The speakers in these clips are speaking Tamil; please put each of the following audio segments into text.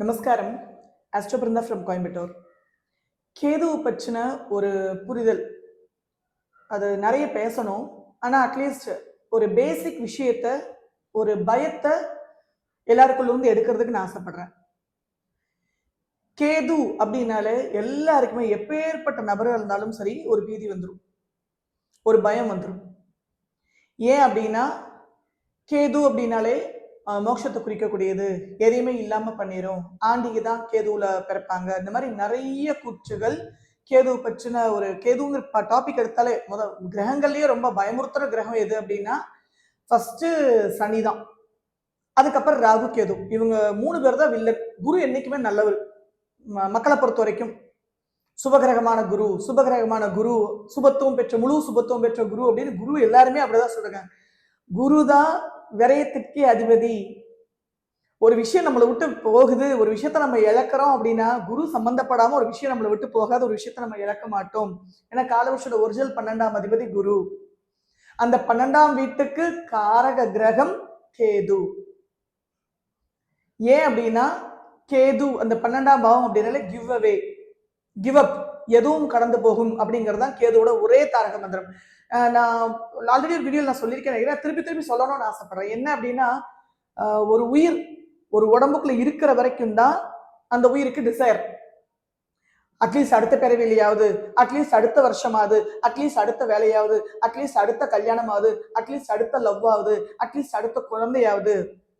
நமஸ்காரம். அஸ்டபிருந்தா ஃப்ரம் கோயம்புத்தூர். கேதுவை பற்றின ஒரு புரிதல். அது நிறைய பேசணும். ஆனால் அட்லீஸ்ட் ஒரு பேசிக் விஷயத்த ஒரு பயத்தை எல்லாருக்குள்ளேருந்து எடுக்கிறதுக்கு நான் ஆசைப்படுறேன். கேது அப்படின்னாலே எல்லாருக்குமே எப்பேற்பட்ட நபராக இருந்தாலும் சரி ஒரு பீதி வந்துடும் ஒரு பயம் வந்துடும் ஏன் அப்படின்னா கேது அப்படின்னாலே மோட்சத்தை குறிக்கக்கூடியது எதையுமே இல்லாம பண்ணிரும். ஆண்டிகை தான் கேதுவில் பிறப்பாங்க. இந்த மாதிரி நிறைய கூற்றுகள் கேது பற்றின ஒரு கேதுங்கிற டாபிக் எடுத்தாலே முத கிரகங்கள்லேயே ரொம்ப பயமுறுத்துற கிரகம் எது அப்படின்னா ஃபர்ஸ்ட் சனி தான். அதுக்கப்புறம் ராகு கேது. இவங்க மூணு பேர் தான் வில்லன். குரு என்னைக்குமே நல்லவர். ம- மக்களை பொறுத்த வரைக்கும் சுபகிரகமான குரு சுபகிரகமான குரு சுபத்துவம் பெற்ற முழு சுபத்துவம் பெற்ற குரு அப்படின்னு குரு எல்லாருமே அப்படிதான் சொல்றாங்க. குரு தான் விரயத்திற்கே அதிபதி. ஒரு விஷயம் நம்மளை விட்டு போகுது ஒரு விஷயத்த நம்ம இழக்கிறோம் அப்படின்னா குரு சம்பந்தப்படாம ஒரு விஷயம் நம்மளை விட்டு போகாத ஒரு விஷயத்த நம்ம இழக்க மாட்டோம். ஏன்னா காலவர்ஷோட ஒரிஜினல் பன்னெண்டாம் அதிபதி குரு. அந்த பன்னெண்டாம் வீட்டுக்கு காரக கிரகம் கேது. ஏன் அப்படின்னா கேது அந்த பன்னெண்டாம் பாவம் அப்படின்னாலே கிவ் அவே கிவ் அப் எதுவும் கடந்து போகும் அப்படிங்கிறது தான் கேதுவோட ஒரே தாரக மந்திரம். நான் ஆல்ரெடி ஒரு வீடியோ நான் சொல்லியிருக்கேன் திருப்பி திருப்பி சொல்லணும்னு ஆசைப்படுறேன். என்ன அப்படின்னா ஒரு உயிர் ஒரு உடம்புக்குள்ள இருக்கிற வரைக்கும் தான் அந்த உயிருக்கு டிசைர் அட்லீஸ்ட் அடுத்த பிறவிலையாவது அட்லீஸ்ட் அடுத்த வருஷமாவது அட்லீஸ்ட் அடுத்த வேலையாவது அட்லீஸ்ட் அடுத்த கல்யாணமாவது அட்லீஸ்ட் அடுத்த லவ் ஆகுது அட்லீஸ்ட் அடுத்த குழந்தையாவது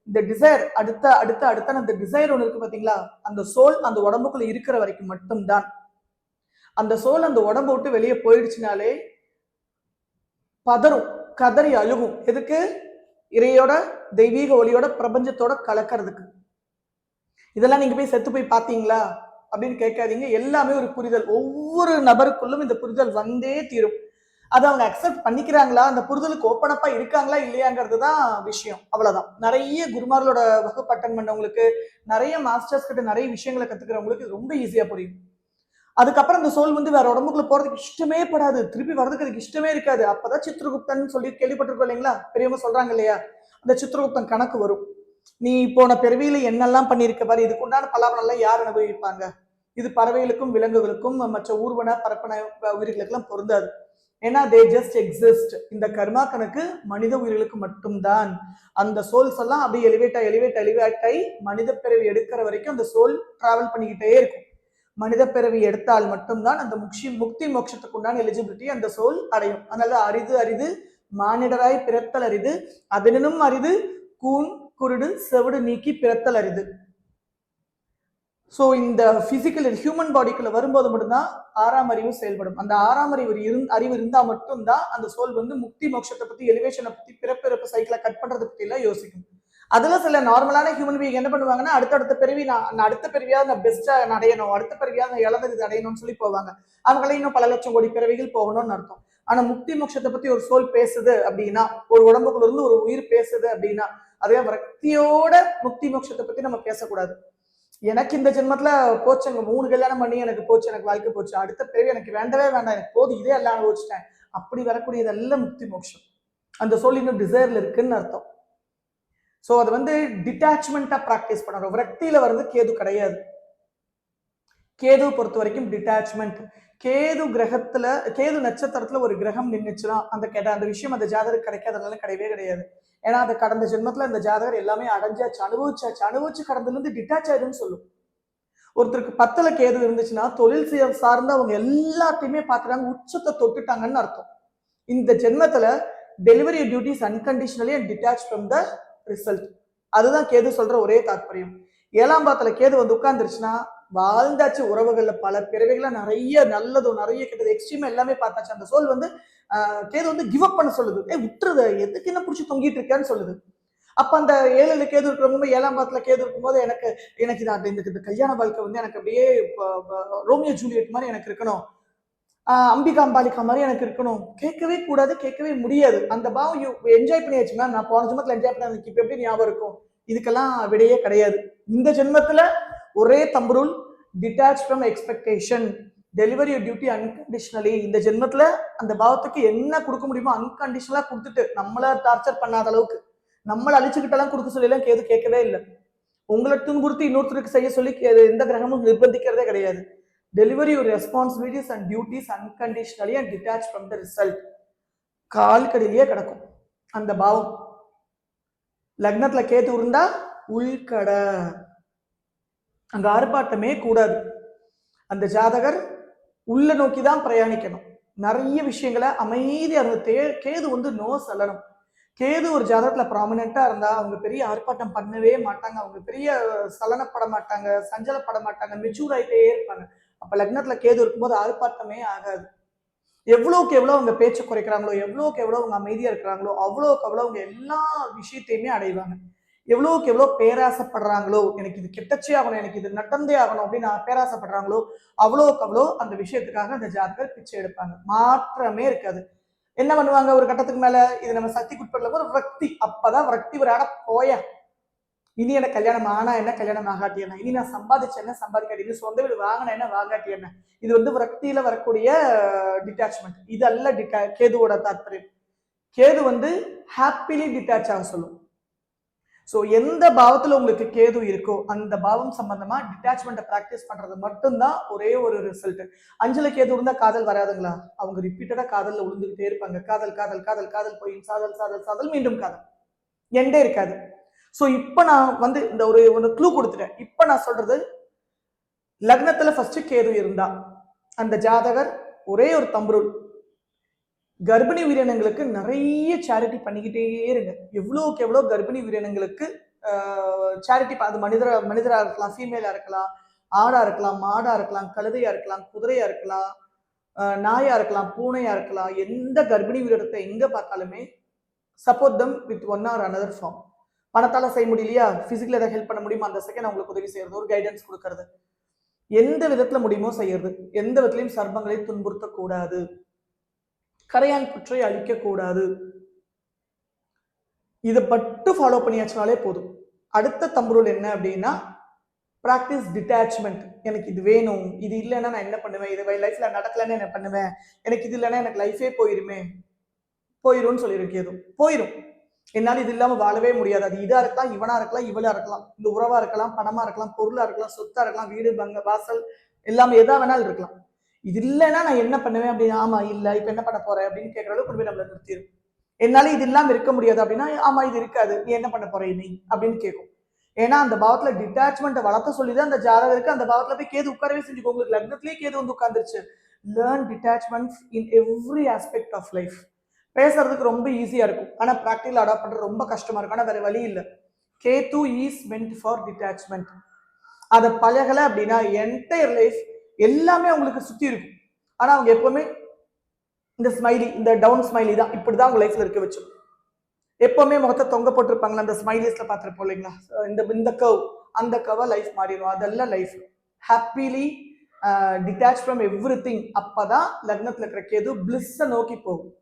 இந்த டிசைர் அடுத்த அடுத்த அடுத்த அந்த டிசைர் ஒன்று இருக்கு பார்த்தீங்களா அந்த சோல் அந்த உடம்புக்குள்ள இருக்கிற வரைக்கும் மட்டும்தான். அந்த சோல் அந்த உடம்பை விட்டு வெளியே போயிடுச்சுனாலே பதறும் கதறி அழுகும். எதுக்கு? இறையோட தெய்வீக ஒளியோட பிரபஞ்சத்தோட கலக்கிறதுக்கு. இதெல்லாம் நீங்க போய் செத்து போய் பார்த்தீங்களா? அப்படின்னு கேட்காதீங்க. எல்லாமே ஒரு புரிதல். ஒவ்வொரு நபருக்குள்ளும் இந்த புரிதல் வந்தே தீரும். அதை அவங்க அக்செப்ட் பண்ணிக்கிறாங்களா? அந்த புரிதலுக்கு ஓப்பனப்பா இருக்காங்களா? இல்லையாங்கிறது தான் விஷயம். அவ்வளவுதான். நிறைய குருமார்களோட வகுப்பு அட்டன் பண்ணவங்களுக்கு நிறைய மாஸ்டர்ஸ் கிட்ட நிறைய விஷயங்களை கத்துக்கிறவங்களுக்கு ரொம்ப ஈஸியா புரியும். அதுக்கப்புறம் அந்த சோல் வந்து வேற உடம்புக்குள்ள போறதுக்கு இஷ்டமே படாது. திருப்பி வர்றதுக்கு அதுக்கு இஷ்டமே இருக்காது. அப்பதான் சித்திரகுப்தன் சொல்லி கேள்விப்பட்டிருக்கோம் இல்லைங்களா? பெரியவங்க சொல்றாங்க இல்லையா? அந்த சித்திரகுப்தன் கணக்கு வரும். நீ போன பிறவியில என்னெல்லாம் பண்ணியிருக்க பாரு இதுக்கு உண்டான பலாபலம்லாம் யார் அனுபவிப்பாங்க? இது பறவைகளுக்கும் விலங்குகளுக்கும் மற்ற ஊர்வன பரப்பன உயிர்களுக்கெல்லாம் பொருந்தாது. ஏன்னா தே ஜஸ்ட் எக்ஸிஸ்ட் இந்த கர்மா கணக்கு மனித உயிர்களுக்கு மட்டும்தான். அந்த சோல்ஸ் எல்லாம் அப்படியே எலிவேட் ஆகி எலிவேட் எலிவேட் ஆகி மனித பிறவி எடுக்கிற வரைக்கும் அந்த சோல் டிராவல் பண்ணிக்கிட்டே இருக்கும். மனித பிறவி எடுத்தால் மட்டும்தான் அந்த முக்ஷி முக்தி மோட்சத்துக்கு உண்டான எலிஜிபிலிட்டி அந்த சோல் அடையும். அதனால அரிது அரிது மானிடராய் பிறத்தல் அரிது. அதனும் அரிது கூன் குருடு செவிடு நீக்கி பிறத்தல் அரிது. ஸோ இந்த பிசிக்கல் ஹியூமன் பாடிக்குள்ள வரும்போது மட்டும்தான் ஆறாம் அறிவு செயல்படும். அந்த ஆறாம் அறிவு இருந் அறிவு இருந்தால் மட்டும்தான் அந்த சோல் வந்து முக்தி மோட்சத்தை பற்றி எலிவேஷனை பற்றி பிறப்பிறப்பு சைக்கிளை கட் பண்ணுறதை பற்றிலாம் எல்லாம் யோசிக்கும். அதுல சில நார்மலான ஹியூமன் பீங் என்ன பண்ணுவாங்கன்னா அடுத்தடுத்த பிறவி நான் அடுத்த பிறவியாவது நான் பெஸ்டா அடையணும் அடுத்த பிறவியாவது நான் இழந்தது அடையணும்னு சொல்லி போவாங்க. அவங்களே இன்னும் பல லட்சம் கோடி பிறவிகள் போகணும்னு அர்த்தம். ஆனா முக்தி மோட்சத்தை பத்தி ஒரு சோல் பேசுது அப்படின்னா ஒரு உடம்புக்குள்ள இருந்து ஒரு உயிர் பேசுது அப்படின்னா அதே விரக்தியோட முக்தி மோட்சத்தை பத்தி நம்ம பேசக்கூடாது. எனக்கு இந்த ஜென்மத்துல போச்சு போச்சுங்க மூணு கல்யாணம் பண்ணி எனக்கு போச்சு எனக்கு வாழ்க்கை போச்சு. அடுத்த பிறவி எனக்கு வேண்டவே வேண்டாம் எனக்கு போது இதே எல்லாம் அனுபவிச்சிட்டேன். அப்படி வரக்கூடியதெல்லாம் முக்தி மோட்சம். அந்த சோல் இன்னும் டிசைர்ல இருக்குன்னு அர்த்தம். ஸோ அது வந்து டிட்டாச்மெண்ட்டாக ப்ராக்டிஸ் பண்ணுறோம் விரக்தியில் வர்றது கேது கிடையாது. கேது பொறுத்த வரைக்கும் டிட்டாச்மெண்ட் கேது கிரகத்துல கேது நட்சத்திரத்துல ஒரு கிரகம் நின்றுச்சுன்னா அந்த கெட அந்த விஷயம் அந்த ஜாதகருக்கு கிடைக்காதனால கிடையவே கிடையாது. ஏன்னா அந்த கடந்த ஜென்மத்துல இந்த ஜாதகர் எல்லாமே அடைஞ்சாச்சு அனுபவிச்சாச்சு. அனுபவிச்சு கடந்துல இருந்து டிட்டாச் ஆயிடுன்னு சொல்லும். ஒருத்தருக்கு பத்துல கேது இருந்துச்சுன்னா தொழில் செய்ய சார்ந்து அவங்க எல்லாத்தையுமே பார்த்துட்டாங்க உச்சத்தை தொட்டுட்டாங்கன்னு அர்த்தம். இந்த ஜென்மத்துல delivery duties unconditionally and detach from the result அதுதான் கேது சொல்ற ஒரே தாற்பயம் ஏழாம் பாத்துல கேது வந்து உட்கார்ந்துருச்சுன்னா வாழ்ந்தாச்சு உறவுகள்ல பல பிறவைகளை நிறைய நல்லதும் நிறைய கெட்டது எக்ஸ்ட்ரீம் எல்லாமே பார்த்தாச்சு. அந்த சோல் வந்து கேது வந்து கிவ் அப் பண்ண சொல்லுது. ஏ விட்டுறது எதுக்கு என்ன பிடிச்சி தொங்கிட்டு இருக்கேன்னு சொல்லுது. அப்ப அந்த ஏழுல கேது இருக்கிறவங்க ஏழாம் பாத்துல கேது இருக்கும்போது எனக்கு எனக்கு இது இந்த கல்யாண வாழ்க்கை வந்து எனக்கு அப்படியே ரோமியோ ஜூலியட் மாதிரி எனக்கு இருக்கணும். அம்பிகா அம்பாலிகா மாதிரி எனக்கு இருக்கணும். கேட்கவே கூடாது கேட்கவே முடியாது. அந்த பாவம் என்ஜாய் பண்ணியாச்சுன்னா நான் போன ஜென்மத்தில் என்ஜாய் பண்ண எனக்கு இப்போ எப்படி ஞாபகம் இருக்கும்? இதுக்கெல்லாம் விடையே கிடையாது. இந்த ஜென்மத்தில் ஒரே தம்புருள் detach from expectation delivery duty unconditionally இந்த ஜென்மத்தில் அந்த பாவத்துக்கு என்ன கொடுக்க முடியுமோ அன்கண்டிஷனலாக கொடுத்துட்டு நம்மளை டார்ச்சர் பண்ணாத அளவுக்கு நம்மளை அழிச்சுக்கிட்டெல்லாம் கொடுக்க சொல்லலாம் எதுவும் கேது கேட்கவே இல்லை. உங்களை துன்புறுத்தி இன்னொருத்தருக்கு செய்ய சொல்லி எந்த கிரகமும் நிர்பந்திக்கிறதே கிடையாது. Delivery your responsibilities and duties unconditionally and detach from the result கால்கடியிலேயே கிடக்கும் அந்த பாவம். லக்னத்துல கேத்து இருந்தா உள்கடை. அங்க ஆர்ப்பாட்டமே கூடாது. அந்த ஜாதகர் உள்ள நோக்கி தான் பிரயாணிக்கணும். நிறைய விஷயங்களை அமைதியாக இருந்த தே- கேது வந்து நோ சொல்லணும். கேது ஒரு ஜாதகத்துல ப்ராமினெண்டா இருந்தா அவங்க பெரிய ஆர்ப்பாட்டம் பண்ணவே மாட்டாங்க. அவங்க பெரிய சலனப்பட மாட்டாங்க சஞ்சலப்பட மாட்டாங்க மெச்சூர் ஆகிட்டே இருப்பாங்க. அப்ப லக்னத்துல கேது இருக்கும்போது ஆர்ப்பாட்டமே ஆகாது. எவ்வளவுக்கு எவ்வளவு அவங்க பேச்சு குறைக்கிறாங்களோ எவ்வளவுக்கு எவ்வளவு அவங்க அமைதியா இருக்கிறாங்களோ அவ்வளவுக்கு அவ்வளவு அவங்க எல்லா விஷயத்தையுமே அடைவாங்க. எவ்வளவுக்கு எவ்வளவு பேராசைப்படுறாங்களோ எனக்கு இது கிட்டச்சே ஆகணும் எனக்கு இது நடந்தே ஆகணும் அப்படின்னு பேராசைப்படுறாங்களோ அவ்வளோக்கு அவ்வளோ அந்த விஷயத்துக்காக அந்த ஜாதகர் பிச்சை எடுப்பாங்க. மாற்றமே இருக்காது. என்ன பண்ணுவாங்க ஒரு கட்டத்துக்கு மேல? இது நம்ம சக்திக்குட்படல ஒரு விரக்தி. அப்பதான் விரக்தி ஒரு அட போய. இனி எனக்கு கல்யாணம் ஆனா என்ன கல்யாணம் ஆகாட்டி என்ன? இனி நான் சம்பாதிச்ச என்ன சம்பாதிக்காட்டி? இனி சொந்த வீடு வாங்கின என்ன வாங்காட்டி என்ன? இது வந்து விரக்தியில வரக்கூடிய டிட்டாச்மெண்ட் இது அல்ல டிட்டா கேதுவோட தாத்பரியம். கேது வந்து ஹாப்பிலி டிட்டாச் ஆக சொல்லும். ஸோ எந்த பாவத்தில் உங்களுக்கு கேது இருக்கோ அந்த பாவம் சம்பந்தமாக டிட்டாச்மெண்ட்டை ப்ராக்டிஸ் பண்ணுறது மட்டும்தான் ஒரே ஒரு ரிசல்ட் அஞ்சுல கேது இருந்தால் காதல் வராதுங்களா? அவங்க ரிப்பீட்டடாக காதலில் உளுந்துகிட்டே இருப்பாங்க. காதல் காதல் காதல் காதல் போய் சாதல் சாதல் சாதல் மீண்டும் காதல். எண்டே இருக்காது. ஸோ இப்போ நான் வந்து இந்த ஒரு ஒரு க்ளூ கொடுத்துட்டேன். இப்போ நான் சொல்றது லக்னத்துல ஃபர்ஸ்ட் கேது இருந்தா அந்த ஜாதகர் ஒரே ஒரு தம்புருள். கர்ப்பிணி உயிரினங்களுக்கு நிறைய சேரிட்டி பண்ணிக்கிட்டே இருங்க. எவ்வளோக்கு எவ்வளோ கர்ப்பிணி உயிரினங்களுக்கு சேரிட்டி அது மனிதர மனிதராக இருக்கலாம் ஃபீமேலாக இருக்கலாம் ஆடாக இருக்கலாம் மாடாக இருக்கலாம் கழுதையாக இருக்கலாம் குதிரையாக இருக்கலாம் நாயாக இருக்கலாம் பூனையாக இருக்கலாம் எந்த கர்ப்பிணி உயிரினத்தை எங்கே பார்த்தாலுமே support them with one or another form பணத்தால் செய்ய முடியலையா? ஃபிசிக்கல் எதாவது ஹெல்ப் பண்ண முடியுமா? அந்த செகண்ட் அவங்களுக்கு உதவி செய்யறது ஒரு கைடன்ஸ் கொடுக்கறது. எந்த விதத்துல முடியுமோ செய்யறது. எந்த விதத்திலையும் சர்ப்பங்களை துன்புறுத்தக்கூடாது. கரையான் புற்றை அழிக்க கூடாது இதை மட்டும் ஃபாலோ பண்ணியாச்சுனாலே போதும். அடுத்த தம்புருள் என்ன அப்படின்னா ப்ராக்டிஸ் டிட்டாச்மெண்ட் எனக்கு இது வேணும் இது இல்லைன்னா நான் என்ன பண்ணுவேன்? இது லைஃப்ல நடக்கலன்னு என்ன பண்ணுவேன்? எனக்கு இது இல்லைன்னா எனக்கு லைஃபே போயிருமே. போயிரும்னு சொல்லியிருக்கேன் எதுவும் போயிரும். என்னால் இது இல்லாமல் வாழவே முடியாது. அது இதா இருக்கலாம் இவனா இருக்கலாம் இவளா இருக்கலாம். இந்த உறவா இருக்கலாம் பணமா இருக்கலாம் பொருளா இருக்கலாம் சொத்தா இருக்கலாம் வீடு பங்க வாசல் எல்லாமே எதா வேணாலும் இருக்கலாம். இது இல்லைன்னா நான் என்ன பண்ணுவேன் அப்படின்னு ஆமா இல்லை இப்போ என்ன பண்ண போறேன் அப்படின்னு கேட்கற அளவுக்கு கொண்டு போய் நம்மள நிறுத்திடும் என்னால இது இல்லாமல் இருக்க முடியாது அப்படின்னா ஆமா இது இருக்காது. நீ என்ன பண்ண போற நீ அப்படின்னு கேட்கும் ஏன்னா அந்த பாவத்துல டிட்டாச்மெண்ட்டை வளர்த்த சொல்லிதான் அந்த ஜாதகருக்கு அந்த பாவத்துல போய் கேது உட்காரவே செஞ்சுக்கோ. உங்களுக்கு லக்னத்திலேயே கேது வந்து உட்காந்துருச்சு learn detachment in every aspect of life பேசுறதுக்கு ரொம்ப ஈஸியா இருக்கும். ஆனா ப்ராக்டிகல் அடாப்ட் பண்றது ரொம்ப கஷ்டமா இருக்கும். ஆனா வேற வழி இல்லை. தூ ஈஸ் மென்ட் ஃபார் டிட்டாச்மெண்ட் அதை பழகலை அப்படின்னா என்டையர் லைஃப் எல்லாமே அவங்களுக்கு சுத்தி இருக்கும். ஆனா அவங்க எப்பவுமே இந்த ஸ்மைலி இந்த டவுன் ஸ்மைலி தான். இப்படிதான் அவங்க லைஃப்ல இருக்க வச்சு. எப்பவுமே முகத்தை தொங்க போட்டிருப்பாங்களா அந்த ஸ்மைலிஸ்ல பார்த்துருப்போம் இல்லைங்களா? இந்த இந்த கவ் அந்த கவா லைஃப் மாறிடும். அதெல்லாம் life happily detach from everything அப்பதான் லக்னத்துல இருக்கிற கேது பிளிஸ்ஸை நோக்கி போகும்.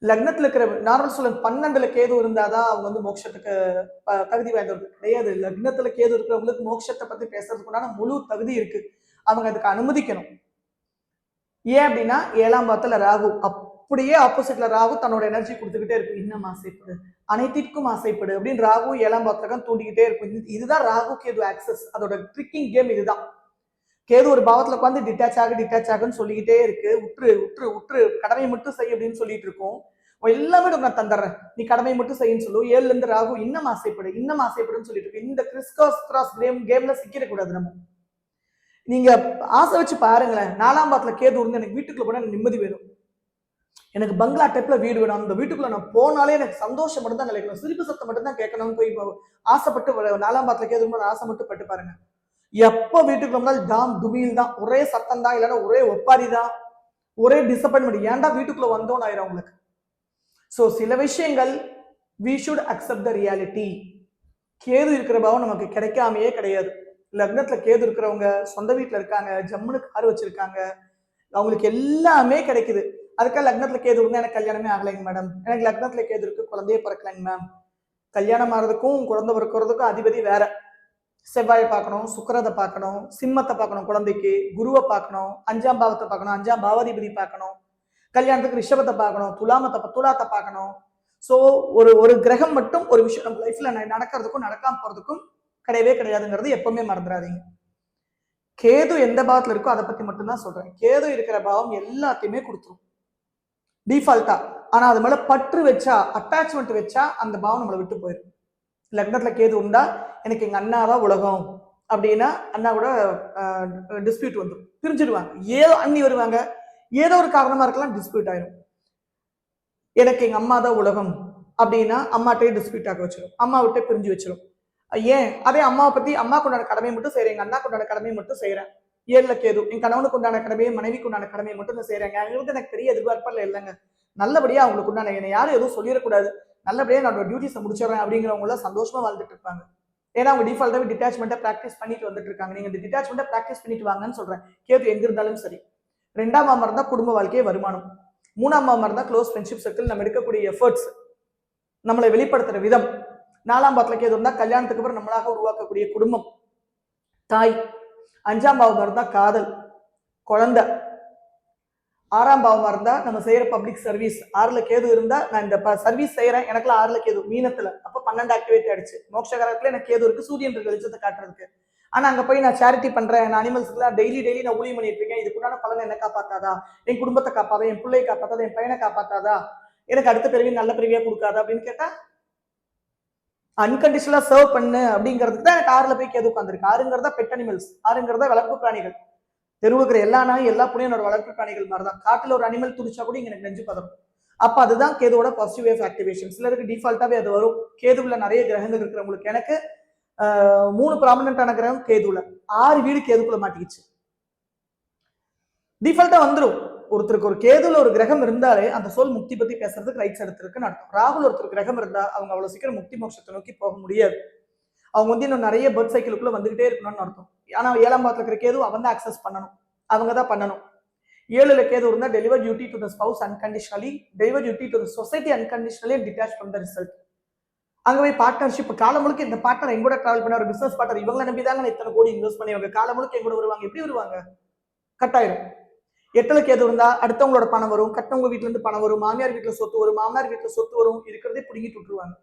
லக்னத்தில் இருக்கிற நார்மல் சொல்ல பன்னெண்டுல கேது இருந்தால் தான் அவங்க வந்து மோட்சத்துக்கு ப- தகுதி வாய்ந்தவர்கள். கிடையாது. லக்னத்தில் கேது இருக்கிறவங்களுக்கு மோட்சத்தை பற்றி பேசுறதுக்கு உண்டான முழு தகுதி இருக்கு. அவங்க அதுக்கு அனுமதிக்கணும். ஏன் அப்படின்னா ஏழாம் பாத்துல ராகு. அப்படியே ஆப்போசிட்ல ராகு தன்னோட எனர்ஜி கொடுத்துக்கிட்டே இருக்கும். இன்னும் ஆசைப்படு. அனைத்திற்கும் ஆசைப்படு அப்படின்னு ராகு ஏழாம் பாத்திரகம் தூண்டிக்கிட்டே இருக்கும். இது- இதுதான் ராகு கேது ஆக்சஸ் அதோட ட்ரிக்கிங் கேம் இதுதான். கேது ஒரு பாவத்தில் உட்காந்து டிட்டாச் ஆகு டிட்டாச் ஆகுன்னு சொல்லிக்கிட்டே இருக்கு. உற்று உற்று உற்று கடமையை மட்டும் செய் அப்படின்னு சொல்லிட்டு இருக்கோம். உன் எல்லாமே நான் தந்துடுறேன். நீ கடமையை மட்டும் செய்யுன்னு சொல்லு. ஏழுல இருந்து ராகு இன்னும் ஆசைப்படு இன்னும் ஆசைப்படுன்னு சொல்லிட்டு இருக்கு. இந்த கிறிஸ்காஸ் கிராஸ் கேம் கேம்ல சிக்கிடக்கூடாது நம்ம. நீங்க ஆசை வச்சு பாருங்களேன். நாலாம் பாத்துல கேது இருந்து எனக்கு வீட்டுக்குள்ள போனா எனக்கு நிம்மதி வேணும். எனக்கு பங்களா டைப்ல வீடு வேணும். அந்த வீட்டுக்குள்ள நான் போனாலே எனக்கு சந்தோஷம் மட்டும் தான் நினைக்கணும் சிரிப்பு சத்தம் மட்டும் தான் கேட்கணும்னு போய் ஆசைப்பட்டு நாலாம் பாத்துல கேது ஆசை மட்டும் பட்டு பாருங்க. எப்போ வீட்டுக்கு வந்தாலும் டாம் துமியில் தான். ஒரே சத்தம் தான் இல்லைன்னா ஒரே ஒப்பாரி தான். ஒரே டிசப்பாயின்மெண்ட் ஏன்டா வீட்டுக்குள்ள வந்தோன்னு ஆயிரும் உங்களுக்கு ஸோ சில விஷயங்கள் we should accept the reality Ketu இருக்கிற பாவம் நமக்கு கிடைக்காமையே கிடையாது. லக்னத்தில் கேது இருக்கிறவங்க சொந்த வீட்டில் இருக்காங்க ஜம்முனு கார் வச்சுருக்காங்க. அவங்களுக்கு எல்லாமே கிடைக்குது. அதுக்காக லக்னத்தில் கேது இருந்தால் எனக்கு கல்யாணமே ஆகலைங்க மேடம். எனக்கு லக்னத்தில் கேது இருக்கு குழந்தையே பிறக்கலைங்க மேம். கல்யாணம் ஆகிறதுக்கும் குழந்தை பிறக்கிறதுக்கும் அதிபதி வேற. செவ்வாயை பார்க்கணும் சுக்கரத்தை பார்க்கணும் சிம்மத்தை பார்க்கணும் குழந்தைக்கு குருவை பார்க்கணும் அஞ்சாம் பாவத்தை பார்க்கணும் அஞ்சாம் பாவாதிபதி பார்க்கணும் கல்யாணத்துக்கு ரிஷபத்தை பார்க்கணும் துலாமத்தை துலாத்தை பார்க்கணும். ஸோ ஒரு ஒரு கிரகம் மட்டும் ஒரு விஷயம் நம்ம லைஃப்ல நடக்கிறதுக்கும் நடக்காம போறதுக்கும் கிடையவே கிடையாதுங்கிறது எப்பவுமே மறந்துடாதீங்க. கேது எந்த பாவத்துல இருக்கோ அதை பத்தி மட்டும்தான் சொல்றேன். கேது இருக்கிற பாவம் எல்லாத்தையுமே கொடுத்துரும். டிஃபால்ட்டா ஆனா அது மேல பற்று வச்சா அட்டாச்மெண்ட் வச்சா அந்த பாவம் நம்மளை விட்டு போயிடும் லக்னத்தில் கேது உண்டா? எனக்கு எங்கள் அண்ணா தான் உலகம். அப்படின்னா அண்ணா கூட டிஸ்பியூட் வந்துடும் பிரிஞ்சிடுவாங்க. ஏதோ அண்ணி வருவாங்க. ஏதோ ஒரு காரணமாக இருக்கலாம் டிஸ்பியூட் ஆயிடும் எனக்கு எங்கள் அம்மா தான் உலகம். அப்படின்னா அம்மாட்டையே டிஸ்பியூட் ஆக வச்சிடும் அம்மா விட்டே பிரிஞ்சு வச்சிடும் ஏன்? அதே அம்மாவை பற்றி அம்மா உண்டான கடமையை மட்டும் செய்கிறேன் எங்கள் அண்ணா உண்டான கடமையை மட்டும் செய்கிறேன் ஏழுல கேது என் கணவனுக்கு உண்டான கடமையை மனைவிக்கு உண்டான கடமையை மட்டும் நான் செய்றேங்க. அவங்களுக்கு எனக்கு பெரிய எதிர்பார்ப்பெல்லாம் இல்லைங்க. நல்லபடியாக அவங்களுக்கு உண்டான என்னை யாரும் எதுவும் சொல்லிடக்கூடாது. நல்லபடியாக நான் டியூட்டிஸை முடிச்சிடறேன் அப்படிங்கிறவங்கள சந்தோஷமாக வாழ்ந்துட்டு இருப்பாங்க. ஏன்னா அவங்க டிஃபால்ட்டாகவே டிட்டாச்மெண்ட்டை ப்ராக்டிஸ் பண்ணிட்டு வந்துட்டு இருக்காங்க. நீங்கள் இந்த டிட்டாச்மெண்ட்டை ப்ராக்டிஸ் பண்ணிட்டு வாங்கன்னு சொல்கிறேன் கேது எங்கே இருந்தாலும் சரி. ரெண்டாம் மாமரம் இருந்தா குடும்ப வாழ்க்கையே வருமானம். மூணாம் மாமரம் இருந்தால் க்ளோஸ் ஃப்ரெண்ட்ஷிப் சர்க்கிள் நம்ம எடுக்கக்கூடிய எஃபர்ட்ஸ் நம்மளை வெளிப்படுத்துகிற விதம். நாலாம் பாவத்துல கேது இருந்தால் கல்யாணத்துக்கு அப்புறம் நம்மளாக உருவாக்கக்கூடிய குடும்பம். தாய். அஞ்சாம் பாவம் இருந்தா காதல். குழந்தை. ஆறாம் பாவமாக இருந்தால் நம்ம செய்கிற பப்ளிக் சர்வீஸ் ஆறில் கேது இருந்தால் நான் இந்த சர்வீஸ் செய்கிறேன் எனக்குலாம் ஆறில் கேது மீனத்தில். அப்போ பன்னெண்டு ஆக்டிவேட் ஆயிடுச்சு. மோட்சகரத்தில் எனக்கு கேது இருக்குது சூரியன் இருக்கு வெளிச்சத்தை காட்டுறதுக்கு. ஆனால் அங்கே போய் நான் சேரிட்டி பண்ணுறேன் நான் அனிமல்ஸ்க்குலாம் டெய்லி டெய்லி நான் ஊழியம் பண்ணிட்டு இருக்கேன். இதுக்குண்டான பலன் என்ன காப்பாத்தாதா? என் குடும்பத்தை காப்பாதா என் பிள்ளையை காப்பாத்தாதா? என் பையனை காப்பாத்தாதா? எனக்கு அடுத்த பிறவி நல்ல பிறவியா கொடுக்காதா? அப்படின்னு கேட்டால் அன்கண்டிஷனலாக சர்வ் பண்ணு அப்படிங்கிறதுக்கு தான் எனக்கு ஆறில் போய் கேது உட்காந்துருக்கு ஆறுங்கிறதா பெட் அனிமல்ஸ் ஆறுங்கிறதா வளர்ப்பு பிராணிகள். தெருவுக்கிற இருக்கிற எல்லா நாயும் எல்லா புனையும் என்னோட வளர்ப்பு பிராணிகள் மாதிரி தான் காட்டில் ஒரு அனிமல் துடிச்சா கூட எனக்கு நெஞ்சு பதறும். அப்போ அதுதான் கேதுவோட பாசிட்டிவ் வேவ் ஆக்டிவேஷன் சிலருக்கு டிஃபால்ட்டாகவே அது வரும். கேதுவில் நிறைய கிரகங்கள் இருக்கிறவங்களுக்கு எனக்கு மூணு ப்ராமினண்டான கிரகம் கேதுவில். ஆறு வீடு கேதுக்குள்ள மாட்டிக்கிச்சு. டிஃபால்ட்டாக வந்துடும் ஒருத்தருக்கு ஒரு கேதுல ஒரு கிரகம் இருந்தாலே அந்த சோல் முக்தி பத்தி பேசுறதுக்கு ரைட்ஸ் எடுத்திருக்குன்னு அர்த்தம். ராகுல் ஒருத்தர் கிரகம் இருந்தா அவங்க அவ்வளவு சீக்கிரம் முக்தி மோட்சத்தை நோக்கி போக முடியாது. அவங்க வந்து இன்னும் நிறைய பேர்ட் சைக்கிளுக்குள்ள வந்துகிட்டே இருக்கணும்னு அர்த்தம். ஆனால் ஏழாம் பாவத்துல இருக்கிற கேது அவன் தான் அக்சஸ் பண்ணணும். அவங்க தான் பண்ணணும். ஏழுல கேது இருந்தால் deliver duty to the spouse unconditionally deliver duty to the society unconditionally detach from the result அங்க போய் பார்ட்னர்ஷிப் காலம் முழுக்க இந்த பார்ட்னர் எங்க கூட டிராவல் பண்ண ஒரு பிசினஸ் பார்ட்னர் இவங்களை நம்பி தாங்க இத்தனை கோடி இன்வெஸ்ட் பண்ணி அவங்க காலம் முழுக்க எங்க கூட வருவாங்க. எப்படி வருவாங்க? கட்டாயிரும். எட்டுல கேது இருந்தா அடுத்தவங்களோட பணம் வரும் கட்டவங்க வீட்டுல இருந்து பணம் வரும் மாமியார் வீட்டுல சொத்து வரும் மாமனார் வீட்டுல சொத்து வரும் இருக்கிறதே பிடுங்கிட்டு விட்டுருவாங்க.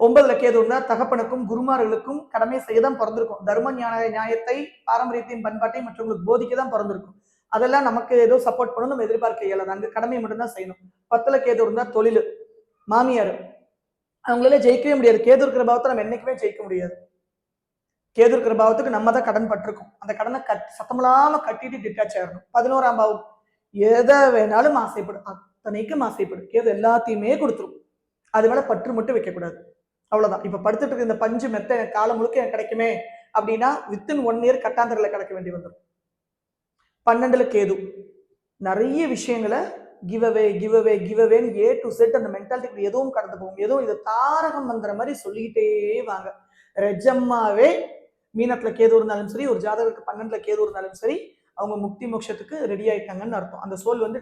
ஒன்பதுல கேது தகப்பனுக்கும் குருமார்களுக்கும் கடமை செய்ய தான் பிறந்திருக்கும். தர்ம ஞான நியாயத்தை பாரம்பரியத்தையும் பண்பாட்டையும் மற்றவங்களுக்கு போதிக்க தான் பிறந்திருக்கும். அதெல்லாம் நமக்கு ஏதோ சப்போர்ட் பண்ணணும். நம்ம எதிர்பார்க்க இயலாது. அங்கே கடமையை மட்டும்தான் செய்யணும். பத்துல கேது இருந்தா தொழில். மாமியார் அவங்களால ஜெயிக்கவே முடியாது. கேது இருக்கிற பாவத்தை நம்ம என்னைக்குமே ஜெயிக்க முடியாது. கேது இருக்கிற பாவத்துக்கு நம்ம தான் கடன் பட்டிருக்கோம். அந்த கடனை கட் சத்தமில்லாம கட்டிட்டு டிட்டாச் ஆயிடணும். பதினோராம் பாவம். எதை வேணாலும் ஆசைப்படும் அத்தனைக்கும் ஆசைப்படும் கேது எல்லாத்தையுமே கொடுத்துரும். அது மேல பற்று மட்டும் வைக்கக்கூடாது. அவ்வளவுதான். இப்ப படுத்துட்டு இருக்க இந்த பஞ்சு மெத்த எனக்கு காலம் முழுக்க எனக்கு கிடைக்குமே அப்படின்னா வித்தின் ஒன் இயர் கட்டாந்தரில் கிடக்க வேண்டி வந்துடும் பன்னெண்டுல கேது. நிறைய விஷயங்களை give away give away give அவேன்னு A to set அந்த மென்டாலிட்டி எதுவும் கடந்து போகும். எதுவும் இதை தாரகம் வந்துற மாதிரி சொல்லிக்கிட்டே வாங்க. ரெஜம்மாவே மீனத்துல கேது இருந்தாலும் சரி ஒரு ஜாதகருக்கு பன்னெண்டுல கேது இருந்தாலும் சரி அவங்க முக்தி மோட்சத்துக்கு ரெடி ஆயிட்டாங்கன்னு அர்த்தம். அந்த சோல் வந்து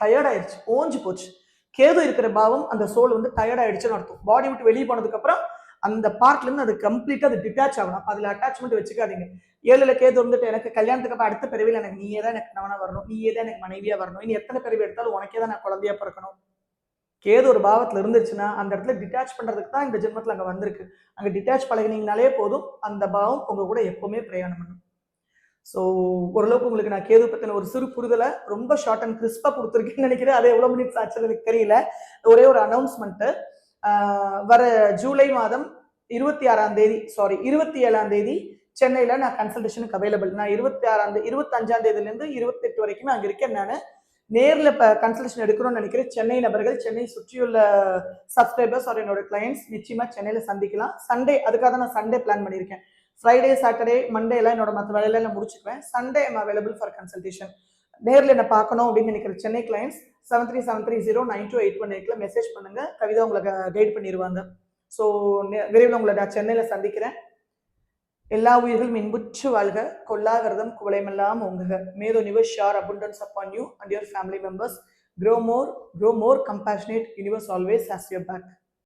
டயர்ட் ஆயிடுச்சு ஓஞ்சு போச்சு. கேது இருக்கிற பாவம் அந்த சோல் வந்து டயர்ட் ஆயிடுச்சுன்னு அர்த்தம். பாடி விட்டு வெளியே போனதுக்கப்புறம் அந்த பார்ட்லேருந்து அது கம்ப்ளீட்டாக அது டிட்டாச் ஆகணும். அதில் அட்டாச்மெண்ட் வச்சுக்காதீங்க. ஏழில் கேது வந்துட்டு எனக்கு கல்யாணத்துக்கு அப்புறம் அடுத்த பிறவியில் எனக்கு நீயே தான் எனக்கு கணவனாக வரணும். நீயே தான் எனக்கு மனைவியாக வரணும். இனி எத்தனை பிறவி எடுத்தாலும் உனக்கே தான் நான் குழந்தையா பிறக்கணும். கேது ஒரு பாவத்தில் இருந்துச்சுன்னா அந்த இடத்துல டிட்டாச் பண்ணுறதுக்கு தான் இந்த ஜென்மத்தில் அங்கே வந்திருக்கு. அங்கே டிட்டாச் பழகினீங்கனாலே போதும். அந்த பாவம் உங்கள் கூட எப்போவுமே பிரயாணம் பண்ணும். ஸோ ஓரளவுக்கு உங்களுக்கு நான் கேது பற்றின ஒரு சிறு புரிதலை ரொம்ப ஷார்ட் அண்ட் கிறிஸ்பாக கொடுத்துருக்கேன்னு நினைக்கிறேன். அது எவ்வளோ மினிட்ஸ் ஆச்சுன்னு எனக்கு தெரியல. ஒரே ஒரு அனௌன்ஸ்மெண்ட்டு வர ஜூலை மாதம் இருபத்தி ஆறாம் தேதி சாரி இருபத்தி ஏழாம் தேதி சென்னையில் நான் கன்சல்டேஷனுக்கு அவைலபிள் நான் இருபத்தி ஆறாம் தேதி இருபத்தஞ்சாம் தேதியிலேருந்து இருபத்தெட்டு வரைக்கும் அங்கே இருக்கேன் நான். நேரில் இப்போ கன்சல்டேஷன் எடுக்கணும்னு நினைக்கிறேன். சென்னை நபர்கள் சென்னை சுற்றியுள்ள சப்ஸ்கிரைபர்ஸ் ஆர் என்னோட கிளைண்ட்ஸ் நிச்சயமாக சென்னையில் சந்திக்கலாம். சண்டே அதுக்காக தான் நான் சண்டே பிளான் பண்ணியிருக்கேன். ஃப்ரைடே சாட்டர்டே மண்டே எல்லாம் என்னோட மற்ற வேலையில நான் முடிச்சுக்குவேன். Sunday I'm available for consultation நேரில் என்ன பார்க்கணும் அப்படின்னு நினைக்கிற Chennai clients seven three seven three zero nine two eight one எயிட்ல மெசேஜ் பண்ணுங்க. கவிதா உங்களை கைட் பண்ணிடுவாங்க ஸோ விரைவில் உங்களை நான் சென்னையில் சந்திக்கிறேன். எல்லா உயிர்களும் இன்புற்று வாழ்க. கொல்லா விரதம் குவளைமெல்லாம் ஓங்குக. May the universe shower abundance upon you and your family members grow more grow more compassionate. Universe always has your back.